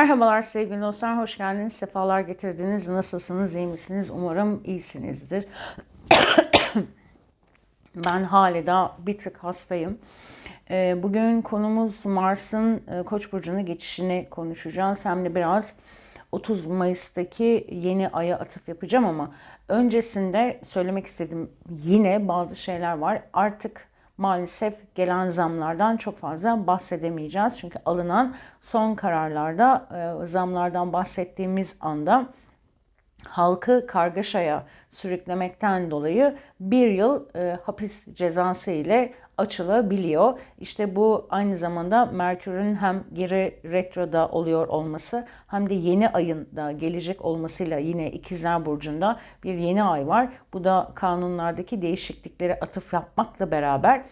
Merhabalar sevgili dostlar, hoş geldiniz, sefalar getirdiniz. Nasılsınız, iyi misiniz? Umarım iyisinizdir. ben hala bir tık hastayım. Ee, Bugün konumuz Mars'ın e, Koç burcuna geçişini konuşacağız. Hem de biraz 30 Mayıs'taki yeni aya atıf yapacağım ama öncesinde söylemek istediğim yine bazı şeyler var. Artık maalesef gelen zamlardan çok fazla bahsedemeyeceğiz. Çünkü alınan son kararlarda e, zamlardan bahsettiğimiz anda halkı kargaşaya sürüklemekten dolayı bir yıl e, hapis cezası ile açılabiliyor. İşte bu aynı zamanda Merkür'ün hem geri retroda oluyor olması hem de yeni ayın da gelecek olmasıyla yine İkizler Burcu'nda bir yeni ay var. Bu da kanunlardaki değişikliklere atıf yapmakla beraber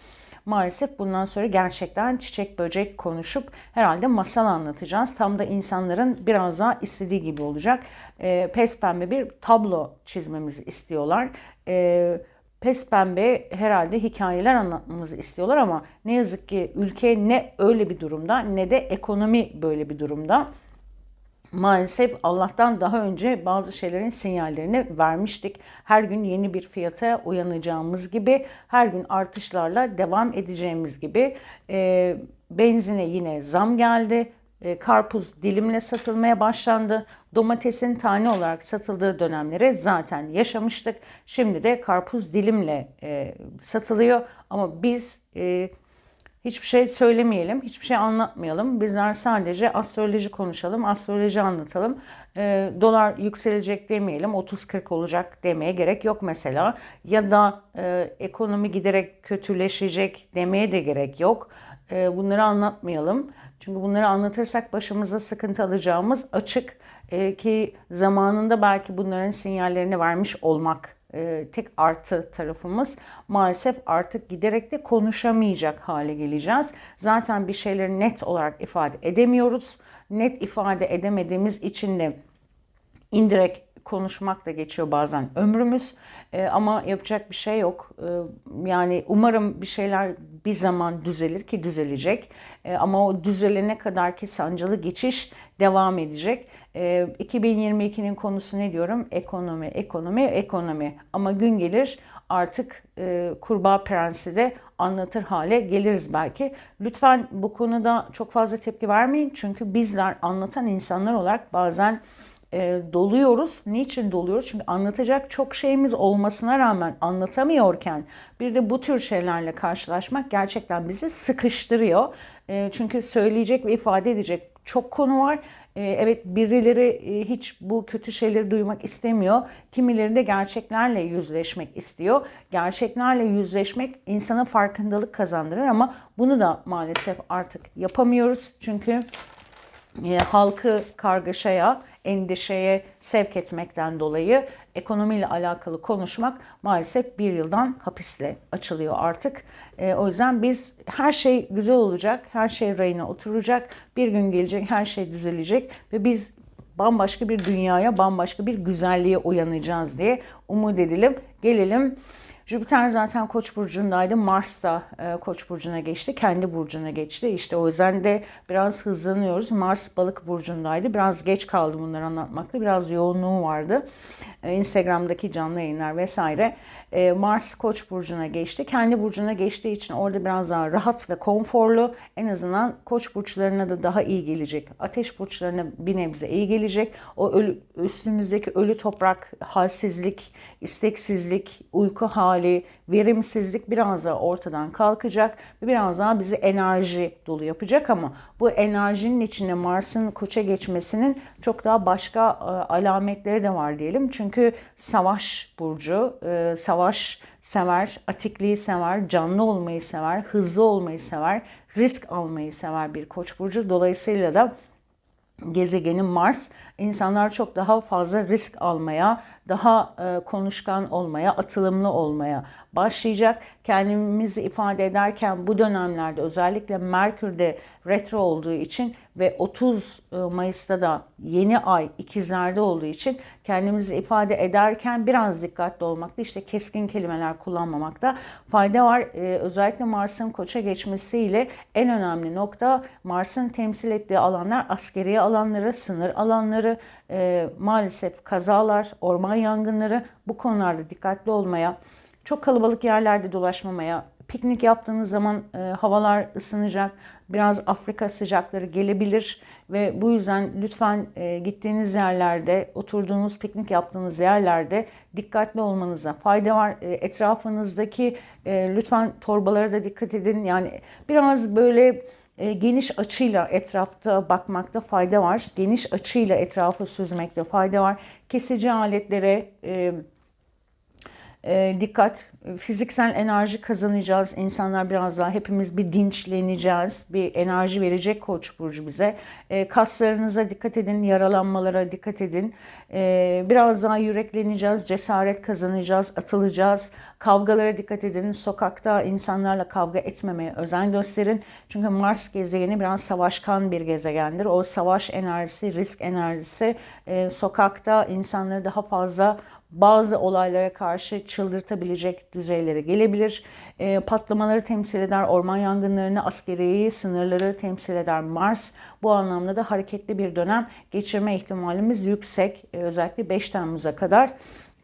maalesef bundan sonra gerçekten çiçek böcek konuşup herhalde masal anlatacağız. Tam da insanların biraz daha istediği gibi olacak. E, pes pembe bir tablo çizmemizi istiyorlar. E, pes pembe herhalde hikayeler anlatmamızı istiyorlar ama ne yazık ki ülke ne öyle bir durumda ne de ekonomi böyle bir durumda. Maalesef Allah'tan daha önce bazı şeylerin sinyallerini vermiştik. Her gün yeni bir fiyata uyanacağımız gibi, her gün artışlarla devam edeceğimiz gibi e, benzine yine zam geldi. E, karpuz dilimle satılmaya başlandı. Domatesin tane olarak satıldığı dönemleri zaten yaşamıştık. Şimdi de karpuz dilimle e, satılıyor. Ama biz e, hiçbir şey söylemeyelim, hiçbir şey anlatmayalım. Bizler sadece astroloji konuşalım, astroloji anlatalım. Dolar yükselecek demeyelim, 30-40 olacak demeye gerek yok mesela. Ya da ekonomi giderek kötüleşecek demeye de gerek yok. E, bunları anlatmayalım. Çünkü bunları anlatırsak başımıza sıkıntı alacağımız açık e, ki zamanında belki bunların sinyallerini vermiş olmak e, tek artı tarafımız maalesef artık giderek de konuşamayacak hale geleceğiz. Zaten bir şeyleri net olarak ifade edemiyoruz. Net ifade edemediğimiz için de indirekt konuşmakla geçiyor bazen ömrümüz e, ama yapacak bir şey yok. E, yani umarım bir şeyler bir zaman düzelir ki düzelecek e, ama o düzelene kadar ki sancılı geçiş devam edecek. E, 2022'nin konusu ne diyorum? Ekonomi, ekonomi, ekonomi ama gün gelir artık e, kurbağa prensi de anlatır hale geliriz belki. Lütfen bu konuda çok fazla tepki vermeyin çünkü bizler anlatan insanlar olarak bazen e, doluyoruz. Niçin doluyoruz? Çünkü anlatacak çok şeyimiz olmasına rağmen anlatamıyorken bir de bu tür şeylerle karşılaşmak gerçekten bizi sıkıştırıyor. E, çünkü söyleyecek ve ifade edecek çok konu var. E, evet birileri e, hiç bu kötü şeyleri duymak istemiyor. Kimileri de gerçeklerle yüzleşmek istiyor. Gerçeklerle yüzleşmek insana farkındalık kazandırır ama bunu da maalesef artık yapamıyoruz. Çünkü e, halkı kargaşaya, endişeye sevk etmekten dolayı ekonomiyle alakalı konuşmak maalesef bir yıldan hapisle açılıyor artık. E, o yüzden biz her şey güzel olacak, her şey rayına oturacak, bir gün gelecek her şey düzelecek ve biz bambaşka bir dünyaya, bambaşka bir güzelliğe uyanacağız diye umut edelim. Gelelim Jüpiter zaten Koç burcundaydı. Mars da e, Koç burcuna geçti. Kendi burcuna geçti. İşte o yüzden de biraz hızlanıyoruz. Mars Balık burcundaydı. Biraz geç kaldım bunları anlatmakta. Biraz yoğunluğu vardı. E, Instagram'daki canlı yayınlar vesaire. E, Mars Koç burcuna geçti. Kendi burcuna geçtiği için orada biraz daha rahat ve konforlu. En azından Koç burçlarına da daha iyi gelecek. Ateş burçlarına bir nebze iyi gelecek. O ölü, üstümüzdeki ölü toprak, halsizlik, isteksizlik, uyku hali, verimsizlik biraz daha ortadan kalkacak ve biraz daha bizi enerji dolu yapacak ama bu enerjinin içine Mars'ın koça geçmesinin çok daha başka e, alametleri de var diyelim. Çünkü savaş burcu, e, savaş sever, atikliği sever, canlı olmayı sever, hızlı olmayı sever, risk almayı sever bir koç burcu. Dolayısıyla da gezegenin Mars insanlar çok daha fazla risk almaya, daha e, konuşkan olmaya, atılımlı olmaya başlayacak. Kendimizi ifade ederken bu dönemlerde özellikle Merkür'de retro olduğu için ve 30 e, Mayıs'ta da yeni ay ikizlerde olduğu için kendimizi ifade ederken biraz dikkatli olmakta işte keskin kelimeler kullanmamakta fayda var. E, özellikle Mars'ın koça geçmesiyle en önemli nokta Mars'ın temsil ettiği alanlar askeri alanları, sınır alanları, e, maalesef kazalar, orman yangınları bu konularda dikkatli olmaya, çok kalabalık yerlerde dolaşmamaya, piknik yaptığınız zaman e, havalar ısınacak, biraz Afrika sıcakları gelebilir ve bu yüzden lütfen e, gittiğiniz yerlerde, oturduğunuz, piknik yaptığınız yerlerde dikkatli olmanıza fayda var. E, etrafınızdaki e, lütfen torbalara da dikkat edin. Yani biraz böyle geniş açıyla etrafta bakmakta fayda var. Geniş açıyla etrafı süzmekte fayda var. Kesici aletlere, e, e, dikkat, fiziksel enerji kazanacağız. İnsanlar biraz daha hepimiz bir dinçleneceğiz. Bir enerji verecek Koç burcu bize. E, kaslarınıza dikkat edin, yaralanmalara dikkat edin. E, biraz daha yürekleneceğiz, cesaret kazanacağız, atılacağız. Kavgalara dikkat edin. Sokakta insanlarla kavga etmemeye özen gösterin. Çünkü Mars gezegeni biraz savaşkan bir gezegendir. O savaş enerjisi, risk enerjisi e, sokakta insanları daha fazla bazı olaylara karşı çıldırtabilecek düzeylere gelebilir. E, patlamaları temsil eder, orman yangınlarını, askeriyi, sınırları temsil eder Mars. Bu anlamda da hareketli bir dönem geçirme ihtimalimiz yüksek. E, özellikle 5 Temmuz'a kadar.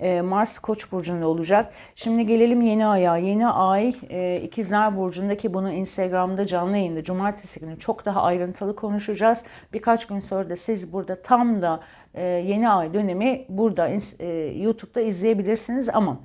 E, Mars Koç burcunda olacak. Şimdi gelelim yeni aya. Yeni ay e, İkizler burcundaki bunu Instagram'da canlı yayında cumartesi günü çok daha ayrıntılı konuşacağız. Birkaç gün sonra da siz burada tam da yeni ay dönemi burada YouTube'da izleyebilirsiniz ama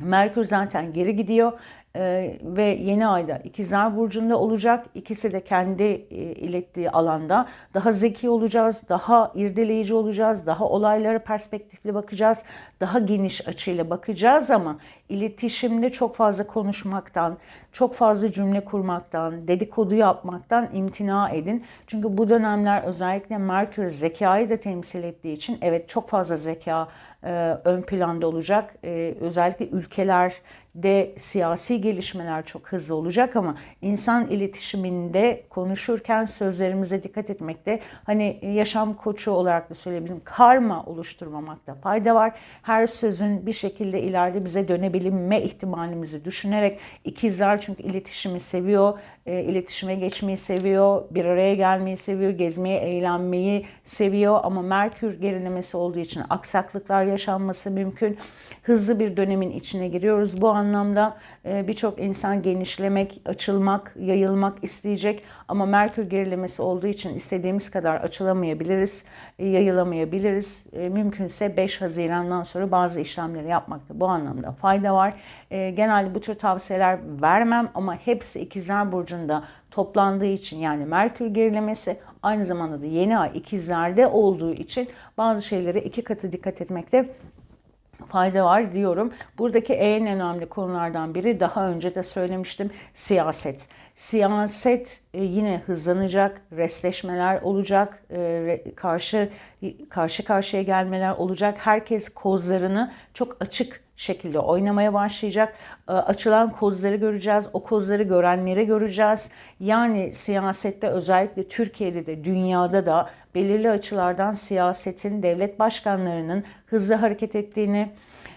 Merkür zaten geri gidiyor ee, ve yeni ayda ikizler burcunda olacak. İkisi de kendi e, ilettiği alanda daha zeki olacağız, daha irdeleyici olacağız, daha olaylara perspektifli bakacağız, daha geniş açıyla bakacağız ama iletişimde çok fazla konuşmaktan, çok fazla cümle kurmaktan, dedikodu yapmaktan imtina edin. Çünkü bu dönemler özellikle Merkür zekayı da temsil ettiği için evet çok fazla zeka e, ön planda olacak. E, özellikle ülkelerde siyasi gelişmeler çok hızlı olacak ama insan iletişiminde konuşurken sözlerimize dikkat etmekte hani yaşam koçu olarak da söyleyebilirim karma oluşturmamakta fayda var. Her sözün bir şekilde ileride bize dönebilme ihtimalimizi düşünerek ikizler çünkü iletişimi seviyor, e, iletişime geçmeyi seviyor, bir araya gelmeyi seviyor, gezmeyi, eğlenmeyi seviyor ama Merkür gerilemesi olduğu için aksaklıklar yaşanması mümkün. Hızlı bir dönemin içine giriyoruz. Bu anlamda e, birçok insan genişlemek, açılmak, yayılmak isteyecek ama Merkür gerilemesi olduğu için istediğimiz kadar açılamayabiliriz, e, yayılamayabiliriz. E, mümkünse 5 Haziran'dan sonra bazı işlemleri yapmakta bu anlamda fayda var. Genelde bu tür tavsiyeler vermem ama hepsi ikizler burcunda toplandığı için yani Merkür gerilemesi aynı zamanda da yeni ay ikizlerde olduğu için bazı şeylere iki katı dikkat etmekte fayda var diyorum. Buradaki en önemli konulardan biri daha önce de söylemiştim siyaset. Siyaset e, yine hızlanacak, resleşmeler olacak, e, karşı karşı karşıya gelmeler olacak. Herkes kozlarını çok açık şekilde oynamaya başlayacak. E, açılan kozları göreceğiz. O kozları görenleri göreceğiz. Yani siyasette özellikle Türkiye'de de dünyada da belirli açılardan siyasetin devlet başkanlarının hızlı hareket ettiğini,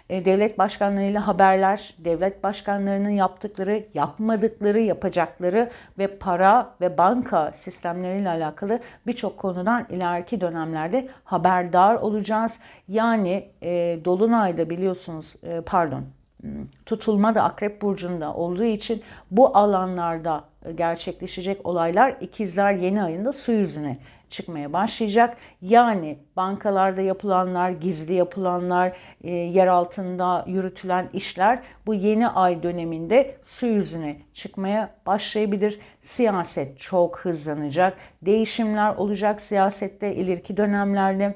devlet başkanlarıyla haberler, devlet başkanlarının yaptıkları, yapmadıkları, yapacakları ve para ve banka sistemleriyle alakalı birçok konudan ileriki dönemlerde haberdar olacağız. Yani e, Dolunay'da biliyorsunuz, e, pardon, hmm, tutulma da Akrep Burcu'nda olduğu için bu alanlarda gerçekleşecek olaylar ikizler yeni ayında su yüzüne çıkmaya başlayacak. Yani bankalarda yapılanlar, gizli yapılanlar, e, yer altında yürütülen işler bu yeni ay döneminde su yüzüne çıkmaya başlayabilir. Siyaset çok hızlanacak. Değişimler olacak siyasette ileriki dönemlerde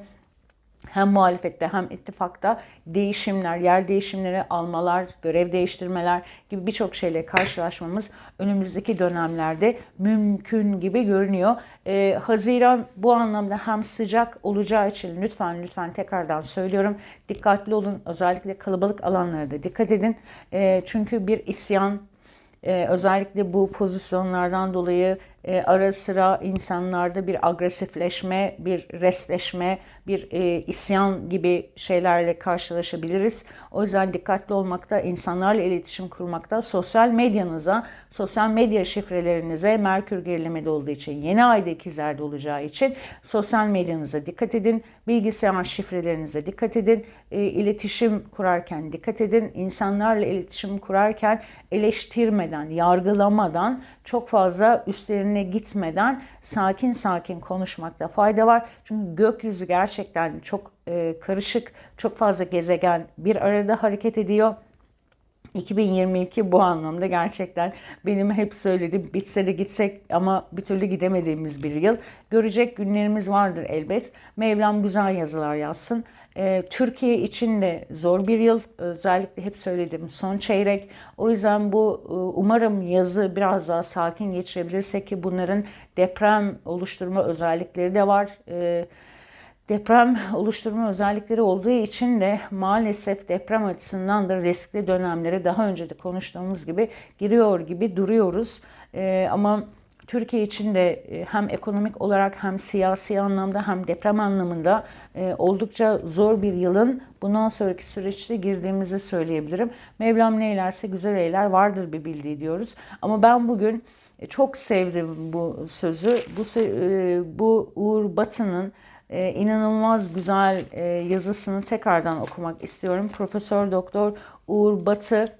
hem muhalefette hem ittifakta değişimler, yer değişimleri, almalar, görev değiştirmeler gibi birçok şeyle karşılaşmamız önümüzdeki dönemlerde mümkün gibi görünüyor. Ee, Haziran bu anlamda hem sıcak olacağı için lütfen lütfen tekrardan söylüyorum dikkatli olun. Özellikle kalabalık alanlarda dikkat edin. Ee, çünkü bir isyan ee, özellikle bu pozisyonlardan dolayı e, ara sıra insanlarda bir agresifleşme, bir restleşme, bir e, isyan gibi şeylerle karşılaşabiliriz. O yüzden dikkatli olmakta, insanlarla iletişim kurmakta, sosyal medyanıza, sosyal medya şifrelerinize Merkür gerilemede olduğu için, yeni ayda ikizlerde olacağı için sosyal medyanıza dikkat edin, bilgisayar şifrelerinize dikkat edin, e, iletişim kurarken dikkat edin, insanlarla iletişim kurarken eleştirmeden, yargılamadan, çok fazla üstlerine gitmeden sakin sakin konuşmakta fayda var. Çünkü gökyüzü gerçekten çok e, karışık, çok fazla gezegen bir arada hareket ediyor. 2022 bu anlamda gerçekten benim hep söylediğim bitse de gitsek ama bir türlü gidemediğimiz bir yıl. Görecek günlerimiz vardır elbet. Mevlam güzel yazılar yazsın. Ee, Türkiye için de zor bir yıl. Özellikle hep söylediğim son çeyrek. O yüzden bu e, umarım yazı biraz daha sakin geçirebilirsek ki bunların deprem oluşturma özellikleri de var. Ee, deprem oluşturma özellikleri olduğu için de maalesef deprem açısından da riskli dönemlere daha önce de konuştuğumuz gibi giriyor gibi duruyoruz. Ee, ama Türkiye için de e, hem ekonomik olarak hem siyasi anlamda hem deprem anlamında e, oldukça zor bir yılın bundan sonraki süreçte girdiğimizi söyleyebilirim. Mevlam ne eylerse güzel eyler vardır bir bildiği diyoruz. Ama ben bugün e, çok sevdim bu sözü. Bu, bu Uğur Batı'nın inanılmaz güzel yazısını tekrardan okumak istiyorum. Profesör Doktor Uğur Batı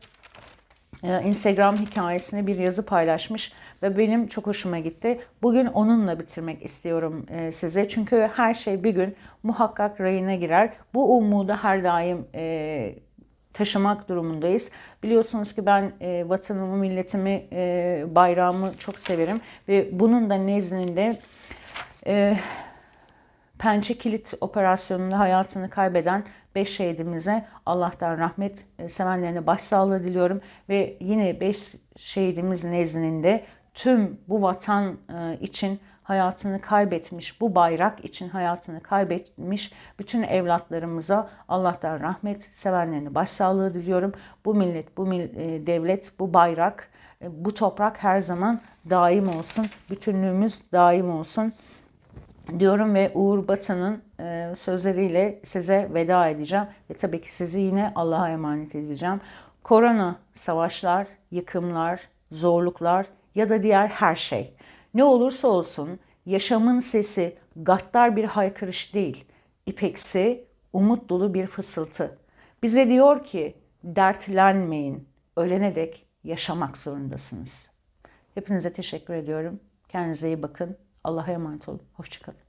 Instagram hikayesine bir yazı paylaşmış ve benim çok hoşuma gitti. Bugün onunla bitirmek istiyorum e, size. Çünkü her şey bir gün muhakkak rayına girer. Bu umudu her daim e, taşımak durumundayız. Biliyorsunuz ki ben e, vatanımı, milletimi, e, bayrağımı çok severim ve bunun da nezdinde Pençe Kilit operasyonunda hayatını kaybeden 5 şehidimize Allah'tan rahmet, sevenlerine başsağlığı diliyorum ve yine 5 şehidimiz nezdinde tüm bu vatan e, için hayatını kaybetmiş, bu bayrak için hayatını kaybetmiş bütün evlatlarımıza Allah'tan rahmet, sevenlerine başsağlığı diliyorum. Bu millet, bu e, devlet, bu bayrak, e, bu toprak her zaman daim olsun. Bütünlüğümüz daim olsun diyorum ve Uğur Batı'nın sözleriyle size veda edeceğim. Ve tabii ki sizi yine Allah'a emanet edeceğim. Korona, savaşlar, yıkımlar, zorluklar, ya da diğer her şey. Ne olursa olsun yaşamın sesi gaddar bir haykırış değil, ipeksi, umut dolu bir fısıltı. Bize diyor ki dertlenmeyin, ölene dek yaşamak zorundasınız. Hepinize teşekkür ediyorum. Kendinize iyi bakın. Allah'a emanet olun. Hoşçakalın.